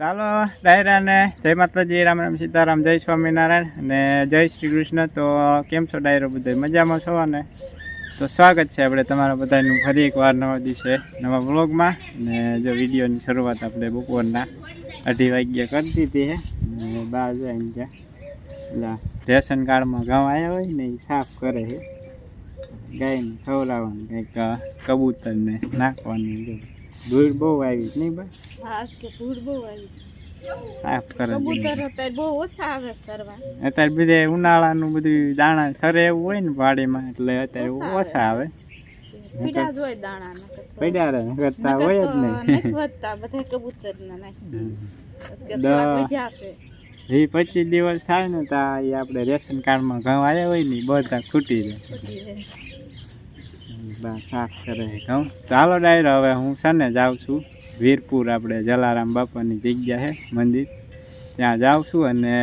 ચાલો ડાયરાને જય માતાજી, રામ રામ સીતારામ, જય સ્વામિનારાયણ અને જય શ્રી કૃષ્ણ. તો કેમ છો ડાયરો બધા? મજામાં છો અને? તો સ્વાગત છે આપણે તમારા બધાનું ફરી એકવાર નવા દિવસે, નવા વ્લોગમાં. ને જો વિડીયોની શરૂઆત આપણે બપોરના અઢી વાગ્યે કરી દીધી છે. બહાર જઈને ત્યાં પેલા રેશન કાર્ડમાં ઘઉં આવ્યા હોય ને એ સાફ કરે છે. ગાયને ખવડાવવાનું, કંઈક કબૂતરને નાખવાનું ધૂળ બહુ આવી નહીં ભાઈ? હા કે ધૂળ બહુ આવી સાફ કરે કબૂતર અત્યારે બહુ ઓછા આવે સરવા. અત્યારે બધે ઉનાળાનું બધું દાણા સરે એવું હોય ને વાડીમાં એટલે અત્યારે ઓછા આવે પીડા જ હોય દાણા નકર તો- કરતા હોય જ નહીં. વધતા બધા કબૂતર ના. નાખી પચીસ દિવસ થાય ને ત્યાં આપણે રેશન કાર્ડમાં ઘઉં આવ્યા હોય ને બધા ખૂટી જાય. બા, સાફ કરે ઘઉં. ચાલો ડાયરો, હવે હું છે ને જાઉં છું વીરપુર, આપણે જલારામ બાપાની જગ્યા છે મંદિર. ત્યાં જાઉં છું અને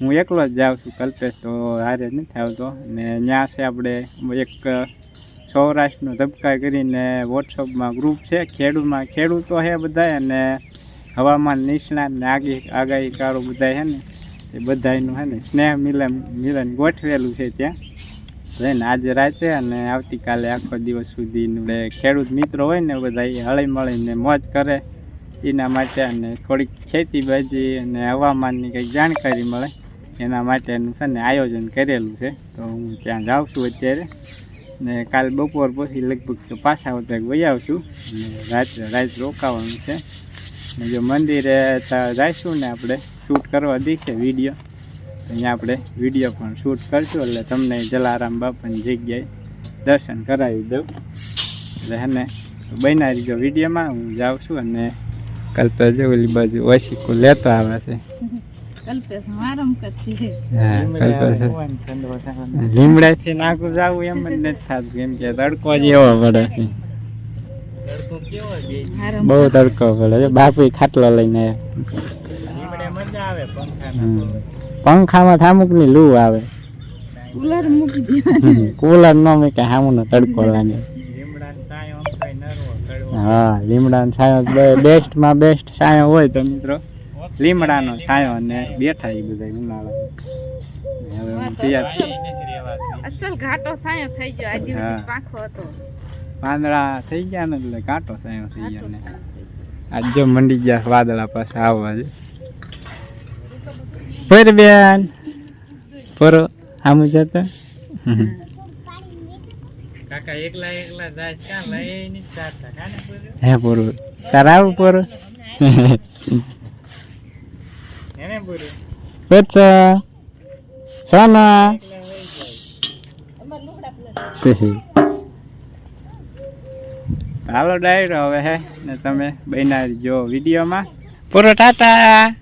હું એકલો જ જાઉં છું, કલ્પેશ તો હારે નથી આવતો. અને ત્યાં છે આપણે એક સૌરાષ્ટ્રનો ધબકાર કરીને વોટ્સઅપમાં ગ્રુપ છે ખેડૂતમાં ખેડૂતો છે બધા અને હવામાન નિષ્ણાત ને આગાહી આગાહીકારો બધા છે ને, એ બધાનું છે ને, સ્નેહ મિલન મિલન ગોઠવેલું છે ત્યાં. તો આજ રાતે અને આવતીકાલે આખો દિવસ સુધી ખેડૂત મિત્રો હોય ને બધા એ હળી મળીને મોજ કરે એના માટે અને થોડીક ખેતીબાજી અને હવામાનની કંઈક જાણકારી મળે એના માટેનું છે ને આયોજન કરેલું છે. તો હું ત્યાં જાઉં છું અત્યારે ને કાલ બપોર પછી લગભગ પાછા વહી આવશું. અને રાત્રે રાત રોકાવાનું છે. જો મંદિરે જઈશું ને આપણે શૂટ કરવા દઈશે વીડિયો. અહીંયા આપણે વીડિયો પણ શૂટ કરશું એટલે તમને જલારામ બાપાની જગ્યાએ દર્શન કરાવી દઉં. એટલે હેને બનાવી દો વિડીયોમાં હું જાઉં છું અને કલ્પે જો ઓલી બાજુ ઓશીકું લેતો આવે છે. કલ્પેશ લીમડાથી નાખું જાવું એમ જ નથી થતું કેમ કે તડકો જ એવો પડે છે. બહુ તડકો પડે છે. બાપુ ખાટલો લઈને. પંખામાં થામુકની લૂ આવે. કુલર મૂકી દેવાનું કુલર નો મૂકે હામું નો તડકો લાગે હા લીમડાનો છાયો બેસ્ટમાં બેસ્ટ છાયો હોય તો મિત્રો લીમડાનો છાયો અને બેઠા એ બધા ઉનાળા. હવે હું તૈયાર અસલ ઘાટો છાયો થઈ ગયો. આજે. પાંખો હતો. પાંદડા થઈ ગયા ને એટલે ઘાટો છાયો થઈ ગયો ને. આજે મંડી ગયા વાદળા પાસે આવવા છે પર બેન. પર આમ જતા કાકા એકલા એકલા જાય ક્યાં લઈને જાતા? કાને બોલ્યો હે પૂરું. તારે આવું એને બોલ્યો પચ્છા સાના. હાલો ડાયરો હવે હે. ને તમે બનાવી જો વિડીયોમાં. પૂરો ટાટા.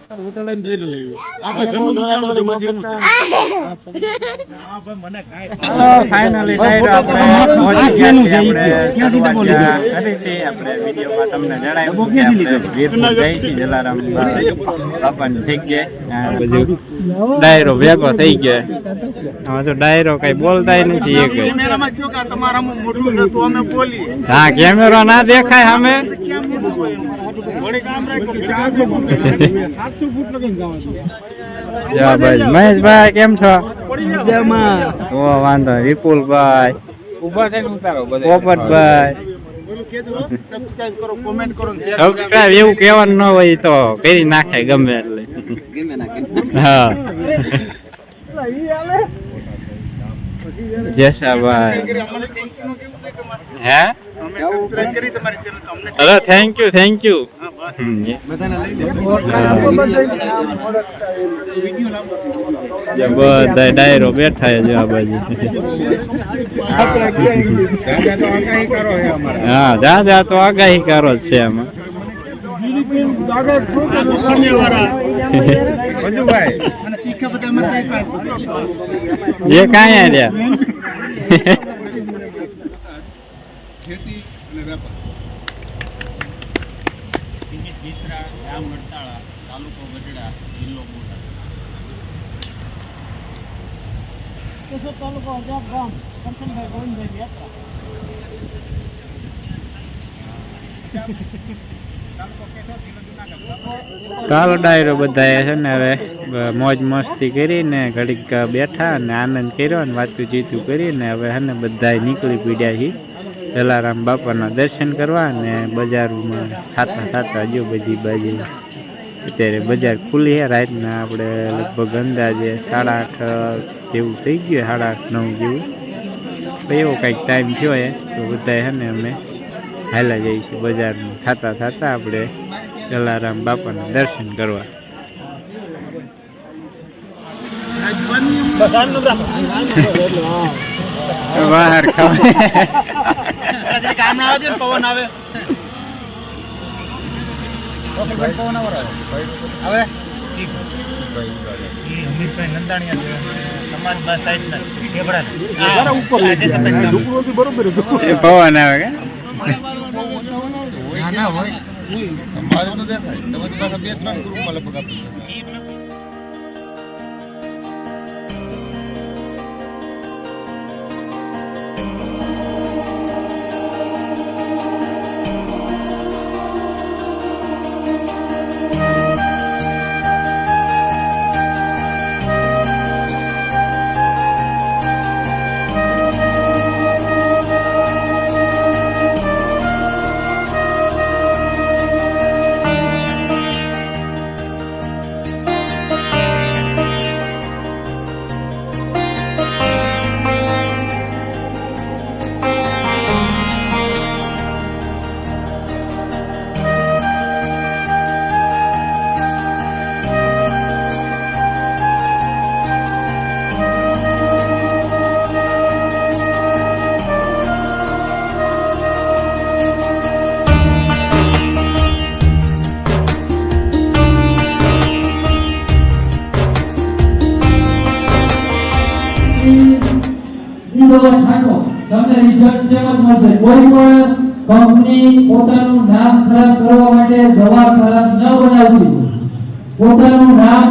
ડાયરો ભેગો થઈ ગયો હવે તો ડાયરો કઈ બોલતા નથી એ કઈ કેમેરામાં કયો કે તમારામાં મોટું છે તો અમે બોલીએ હા કેમેરો ના દેખાય ભાઈ મહેશભાઈ કેમ છો ઓ વાંધો નહીં. વિપુલભાઈ ઊભા થઈને ઉતારો પોપટભાઈ સબસ્ક્રાઇબ એવું કહેવાનું ન હોય તો કરી નાખે ગમે એટલે હા જેસાભાઈ હે? અરે થેન્ક યુ થેન્ક યુ બધા ડાયરો બેઠા છે આ હા, જા જા, તો આગાહી કરો છે આમાં. જે કાંઈ રહ્યા ચાલો ડાયરો બધાએ છે ને હવે મોજ મસ્તી કરીને ઘડીક બેઠા અને આનંદ કર્યો અને વાતું ચીતું કરીને હવે છે ને બધાએ નીકળી પીડ્યા છીએ જલારામ બાપાના દર્શન કરવા અને બજારમાં ખાતા ખાતા જો બધી બાજુ અત્યારે બજાર ખુલી છે રાતના આપણે લગભગ અંદાજે સાડા આઠ જેવું થઈ ગયું સાડા આઠ નવ જેવું. એવો કંઈક ટાઈમ થયો એ તો બધા છે ને અમે હાલા જઈશું બજારમાં. ખાતા ખાતા આપણે જલારામ બાપાના દર્શન કરવા. બહાર પવન આવે હવે? હમીરભાઈ નંદાણીયા સમાજમાં સાઈડના ઢેબડા ઉપર પવન આવે કે? ના ના હોય તમારે તો દેખાય. તમે તો બે ત્રણ ગ્રુપમાં લગભગ ઈ બધા છાંટો. તમને રિઝલ્ટ સેમ જ મળશે. કોઈ પણ કંપની પોતાનું નામ ખરાબ કરવા માટે દવા ખરાબ ન બનાવતી. પોતાનું નામ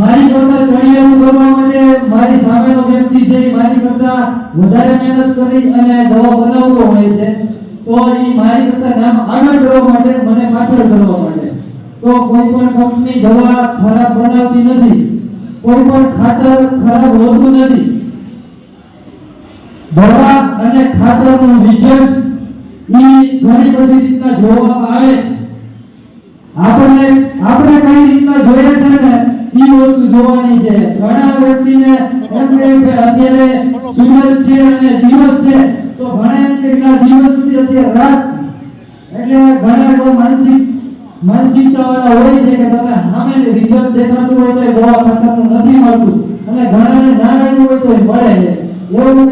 મારી કરતા ચડિયાતું કરવા માટે મારી સામેનો વ્યક્તિ છે મારી કરતા વધારે મહેનત કરી અને દવા બનાવતો હોય છે, તો એ મારી કરતા નામ આગળ કરવા માટે મને પાછળ કરવા માટે. તો કોઈ પણ કંપની દવા ખરાબ બનાવતી નથી. કોઈ પણ ખાતર ખરાબ હોતું નથી. દવા અને ખાતરનું રિઝલ્ટ ઈ ઘણી બધી રીતના જોવામાં આવે છે. આપણે આપણે કઈ રીતના જોઈએ છે ને, ઈ વસ્તુ જોવાની છે. ઘણા વ્યક્તિને એમ કે અત્યારે સુરત છે અને દિવસ છે. તો ઘણા એમ કે દિવસ સુધી અત્યારે રાત છે. એટલે ઘણા લોકો માનસિક વાળા હોય છે કે તમે સામે રિઝલ્ટ દેખાતું હોય તો દવા ખાતરનું નથી મળતું અને ઘણાને ના આવ્યું હોય તો મળે છે. એવું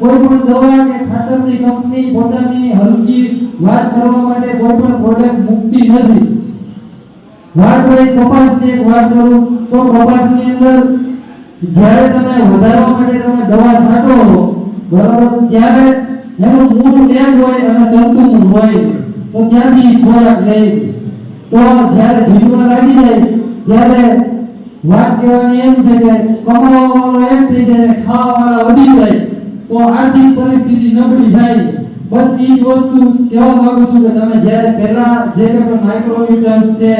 કોઈ પણ દવા કે ખાતરની કંપની પોતાની હલકી વાત કરવા માટે કોઈ પણ વાત હોય તો કપાસની અંદર જ્યારે તમે વધારવા માટે તમે દવા છાંટો બરાબર ત્યારે એનું મૂળ એમ હોય અને તંતુ હોય તો ત્યાંથી ખોરાક લે છે તો જ્યારે જીવવા લાગી જાય, ત્યારે વાત એમ છે કે કમાવાવાળો એમ થઈ જાય ખાવાવાળા વધી જાય. તો આર્થિક પરિસ્થિતિ નબળી થાય બસ એ જ વસ્તુ કહેવા માંગુ છું કે તમે જ્યારે પહેલા જે કંઈ પણ માઇક્રોન્યુટ્રન્સ છે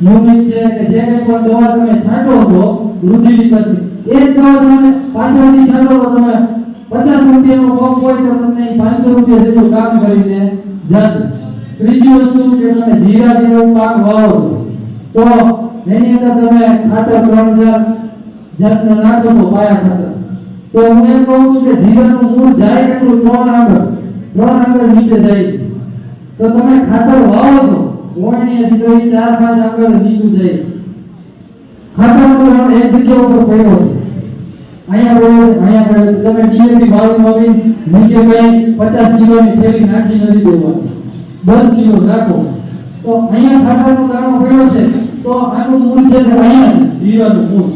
યુનિટ છે કે જે કંઈ પણ દવા તમે છાંટો છો વૃદ્ધિની પછી એ જ દવા તમે પાછળથી છાંટો તો તમે પચાસ રૂપિયાનો પંપ હોય તો તમને પાંચસો રૂપિયા જેટલું કામ કરીને જશે. ત્રીજી વસ્તુ કે તમે જીરા જેવો પાક વાવો છો. તો એની અંદર તમે ખાતર ત્રણ હજાર જાતના નાખો છો પાયા ખાતર. તો હું એમ કહું છું કે જીરાનું મૂળ જાય એટલું ત્રણ આગળ ત્રણ આગળ નીચે જાય છે. તો તમે ખાતર વાવો છો ઓળણીએથી તો એ ચાર પાંચ આગળ નીચું જાય. ખાતરનો ગ્રાઉન્ડ એ જગ્યા ઉપર પડ્યો છે. અહીંયા અહીંયા તમે ડીએપી વાવી વાવી નીચે કઈ પચાસ કિલોની થેલી નાખી નથી દસ કિલો નાખો. તો અહીંયા ખાતરનો દાણો પડ્યો છે. તો આનું મૂળ છે કે અહીંયા મૂળ.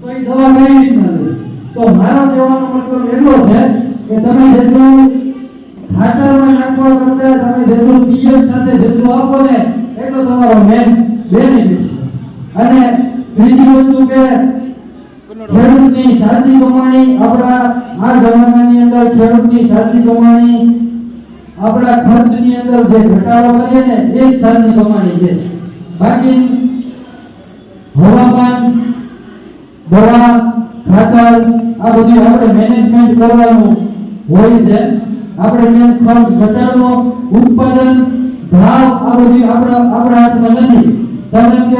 તો દવા કઈ રીતના લે? તો મારો કહેવાનો મતલબ એટલો છે કે તમે જેટલું ખાતરમાં નાખવા કરતા તમે જેટલું પિયત સાથે જેટલું આપો ને એટલો તમારો મેન બેનિફિટ અને બીજી વસ્તુ કે ખેડૂતની સાચી કમાણી આપણા આ જમાનાની અંદર ખેડૂતની સાચી કમાણી આપણા ખર્ચની અંદર જે ઘટાડો કરીએ ને એ જ સાચી કમાણી છે. બાકી હવામાન દવા, ખાતર, આ બધું આપણે મેનેજમેન્ટ કરવાનું હોય છે. આપણે મેન ખર્ચ ઘટાડવો, ઉત્પાદન, ભાવ, આ બધું આપણા આપણા હાથમાં નથી. તમે એમ કે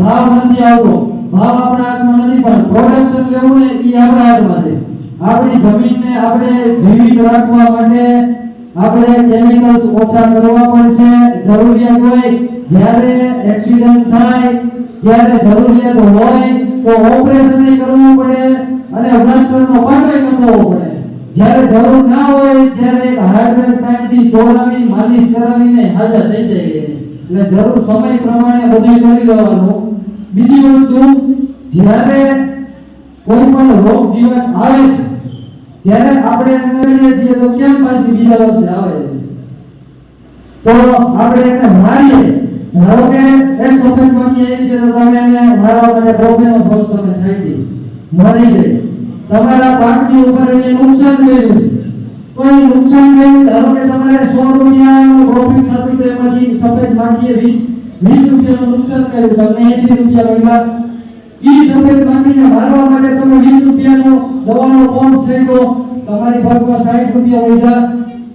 ભાવ નથી આવતો. ભાવ આપણા હાથમાં નથી, પણ પ્રોડક્શન લેવું ને એ આપણા હાથમાં છે. આપણી જમીનને આપણે જીવિત રાખવા માટે આપણે કેમિકલ્સ ઓછા કરવા પડશે. જરૂરિયાત હોય, જ્યારે એક્સિડન્ટ થાય ત્યારે જરૂરિયાત હોય, તો ઓપરેશન કરવું પડે અને પ્લાસ્ટરનો પાટો કરવો પડે. જ્યારે જરૂર ના હોય, ત્યારે એક હાર્ડવેર પાઇપથી ચોળાવી માલિશ કરાવીને હાજર થઈ જાય. એટલે જરૂર સમય પ્રમાણે બધું કરી લેવાનું. બીજી વસ્તુ, જ્યારે કોઈ પણ રોગ જીવન આવે છે ત્યારે આપણે કરીએ છીએ તો કેમ પાછી બીજા વર્ષે આવે? તો આપણે એને મારીએ. ધારો કે એક સફેદ મક્ખી એવી છે તો તમે એને મારવા માટે પ્રોબ્લેમ ભોજ તમે છાંટી મરી ગઈ તમારા પાકની ઉપર એને નુકસાન કર્યું છે. તો એ નુકસાન કર્યું ધારો કે તમારે સો રૂપિયાનું પ્રોફિટ થતું તો એમાંથી સફેદ માખીએ વીસ વીસ રૂપિયાનું નુકસાન કર્યું તમને એસી રૂપિયા મળ્યા ઈ સફેદ માખીને મારવા માટે તમે 20 રૂપિયાનો દવાનો પંપ છેડો તમારી ભાગમાં 60 રૂપિયા મળ્યા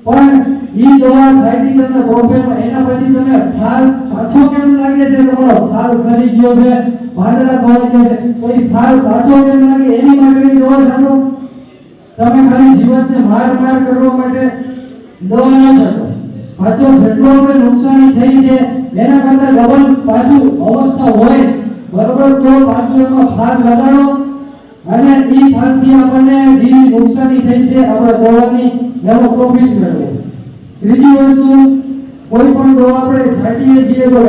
પણ ઈ દવા છાંટી તમને પ્રોફેટમાં એના પછી તમે ફાલ પાછો કેમ લાગે છે તમારો? ફાલ ખરી ગયો છે પાંદડા ખવાઈ ગયા છે. તો ફાલ પાછો કેમ લાગે? એની માટે દવા છાંટો. તમે ખાલી જીવનને માર માર કરવા માટે દવા છાંટો. પાછો જેટલો આપણે નુકસાની થઈ છે, એના કરતા ડબલ પાછું અવસ્થા હોય બરોબર, તો પાછું એમાં ફાલ લગાડો અને ઈ ફાલથી આપણને જે નુકસાની થઈ છે, આપણે દોવાની એનો પ્રોફિટ મેળવો. ત્રીજી વસ્તુ, કોઈ પણ દવા આપણે છાંટીએ છીએ તો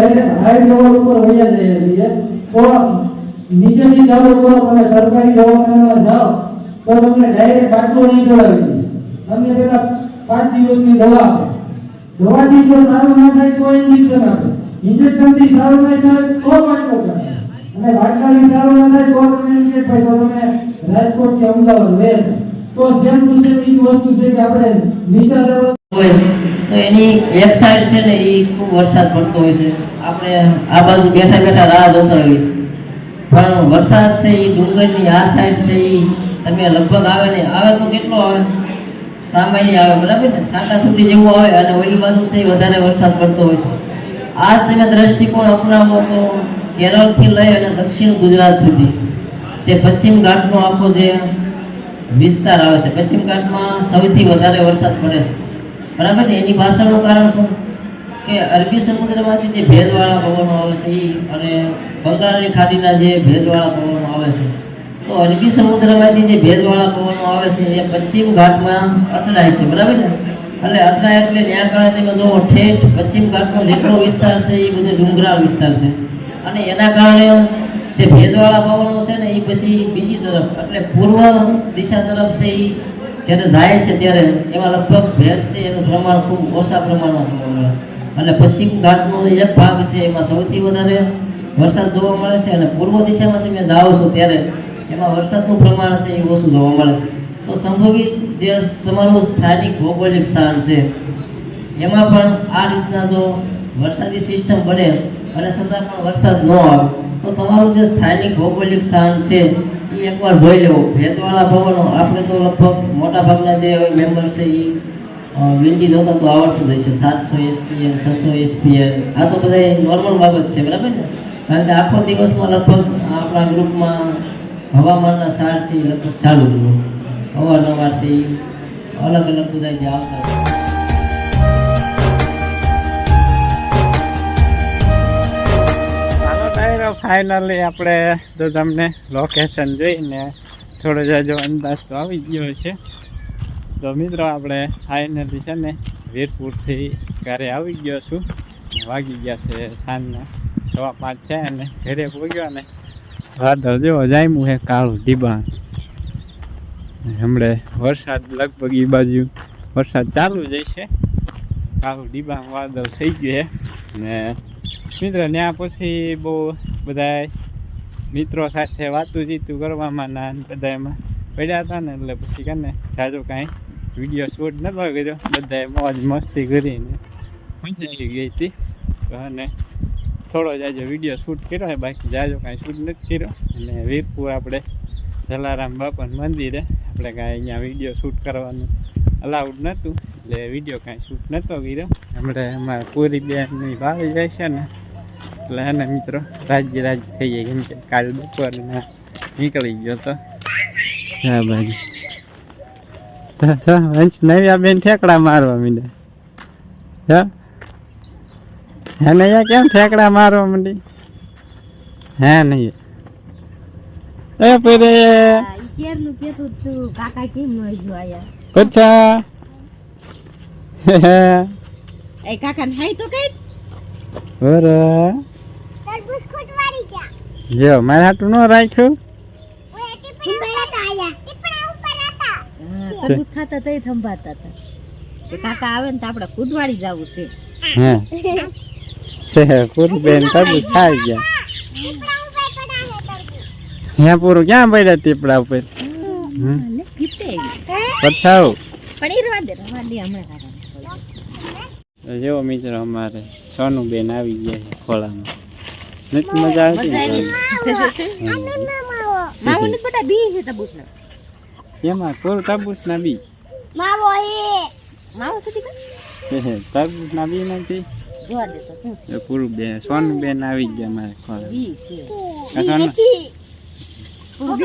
હાઈ લેવલ ઉપર વયા જઈએ છીએ. તો નીચેથી ચાલુ કરો, તમે સરકારી દવાખાનામાં જાઓ, તો તમને ડાયરેક્ટ બાટલો નહીં ચડાવી તમને પેલા પાંચ દિવસની દવા આપે. દવાથી જો સારું ના થાય, તો ઇન્જેક્શન આપે. ઇન્જેક્શનથી સારું ના થાય, તો બાટલો ચડાવે. અને બાટલાથી સારું ન થાય તો તમે એમ તો તમે રાજકોટ કે અમદાવાદ વયા તો સેમ ટુ સેમ ઈ વસ્તુ છે કે આપણે નીચા લેવલ હોય. તો એની એક સાઈડ છે ને એ ખૂબ વરસાદ પડતો હોય છે. આપણે આ બાજુ બેઠા બેઠા રાહ જોતા હોઈએ છીએ. પણ વરસાદ છે એ ડુંગરની આ સાઈડ છે એ તમે લગભગ આવે ને, આવે તો કેટલો આવે? સામાન્ય આવે, બરાબર ને? સાટા સુધી જેવું આવે અને ઓલી બાજુ છે એ વધારે વરસાદ પડતો હોય છે. આ તમે દ્રષ્ટિકોણ અપનાવો તો કેરળથી લઈ અને દક્ષિણ ગુજરાત સુધી. જે પશ્ચિમ ઘાટનો આખો જે વિસ્તાર આવે છે, પશ્ચિમ ઘાટમાં સૌથી વધારે વરસાદ પડે છે. બરાબર ને? એની ભાષાનું કારણ શું? કે અરબી સમુદ્રમાંથી જે ભેજવાળા પવનો આવે છે એ અને બંગાળની ખાડીના જે ભેજવાળા પવનો આવે છે. તો અરબી સમુદ્રમાંથી જે ભેજવાળા પવનો આવે છે, એ પશ્ચિમ ઘાટમાં અથડાય છે. બરાબર ને? એટલે અથડાય એટલે ત્યાં કારણે તમે જુઓ ઠેઠ પશ્ચિમ ઘાટનો જેટલો વિસ્તાર છે એ બધો ડુંગરાળ વિસ્તાર છે. અને એના કારણે જે ભેજવાળા પવનો છે ને, એ પછી બીજી તરફ, એટલે પૂર્વ દિશા તરફ છે એ જ્યારે જાય છે ત્યારે એમાં લગભગ ભેજ છે એનું પ્રમાણ ખૂબ ઓછા પ્રમાણમાં જોવા મળે અને પશ્ચિમ ઘાટનો એક ભાગ છે, એમાં સૌથી વધારે વરસાદ જોવા મળે છે અને પૂર્વ દિશામાં તમે જાઓ છો ત્યારે એમાં વરસાદનું પ્રમાણ છે એ ઓછું જોવા મળે છે. તો સંભવિત જે તમારું સ્થાનિક ભૌગોલિક સ્થાન છે, એમાં પણ આ રીતના જો વરસાદી સિસ્ટમ બને અને પણ વરસાદ ન આવે, તો તમારું જે સ્થાનિક ભૌગોલિક સ્થાન છે, એ એકવાર જોઈ લેવું. ભેજવાળા ભવનો, આપણે તો લગભગ મોટા ભાગના જે મેમ્બર છે એ વિંડી જોતા તો આવડતું જ હશે. સાતસો એસપીએન છસો એસપીએન આ તો બધા નોર્મલ બાબત છે, બરાબર ને? કારણ કે આખો દિવસમાં લગભગ આપણા ગ્રુપમાં હવામાનના સાર છે, એ લગભગ ચાલુ અવારનવાર છે એ અલગ અલગ બધા જે આવતા ચાલો ફાઇનલી આપણે તો તમને લોકેશન જોઈને થોડો જાજો અંદાજ તો આવી ગયો છે. તો મિત્રો આપણે ફાઇનલી છે ને વીરપુરથી ઘરે આવી ગયો છું. વાગી ગયા છે સાંજના સવા પાંચ છે અને ઘરે પહોંચ્યો ને વાદળ જેવો જામ્યું છે, કાળું ડીબાણ હમણે વરસાદ લગભગ એ બાજુ વરસાદ ચાલુ જ છે કાળું ડીબા વાદળ થઈ ગયું છે ને મિત્રો ત્યાં પછી બહુ બધા મિત્રો સાથે વાતું જીતું કરવામાં ના ને બધા એમાં પડ્યા હતા ને એટલે પછી કને જાજો કાંઈ વીડિયો શૂટ નતો કર્યો બધાએ મોજ મસ્તી કરીને મજા આવી ગઈ હતી. તો અને થોડો જાજો વીડિયો શૂટ કર્યો છે બાકી જાજો કાંઈ શૂટ નથી કર્યો. અને વીરપુર આપણે જલારામ બાપાનું મંદિરે આપણે કાંઈ અહીંયા વીડિયો શૂટ કરવાનું અલાઉડ નહોતું. એટલે વીડિયો કાંઈ શૂટ નહોતો કર્યો. હમણાં અમારે પૂરી બેનની ભાવી જાય છે ને. એટલે એને મિત્રો રાજ્ય રાજ્ય થઈ જાય કેમ કે કાલ બપોરના નીકળી ગયો તો. હા બાજુ તો વંશ નવ્યા બેન ઠેકડા મારવા માંડે. હા અહીંયા કેમ ઠેકડા મારવા માંડી? હે નહીં એ પેરે કેરનું કેતું તું કાકા કેમ ન આવ્યો આયા પરછા એ કાકા ને હાઈ તો કઈ? બરા જો. મારે હાટું ન રાખ્યું? તરબૂચ ખાતા તઈ થંભાતા હતા. એ કાકા આવે ને તો આપણે કુદવાડી જવું છે. હે. પૂરું બેન તરબૂચ ખાઈ ગયા. ત્યાં પૂરું ક્યાં પડ્યા ટીપડા ઉપર. પછાવ પણ એ રવા દે રવા દે હમણાં કાકા જો મિત્રો અમારે સોનું બેન આવી ગયા છે ખોળામાં નથી મજા આવતી ને એમાં કોલ તરબૂચ ના બી માવો સુધી તરબૂચ ના બી નથી. જોવા પૂરું બેન સોનું બેન આવી ગયા અમારે ખોળા જી સોનું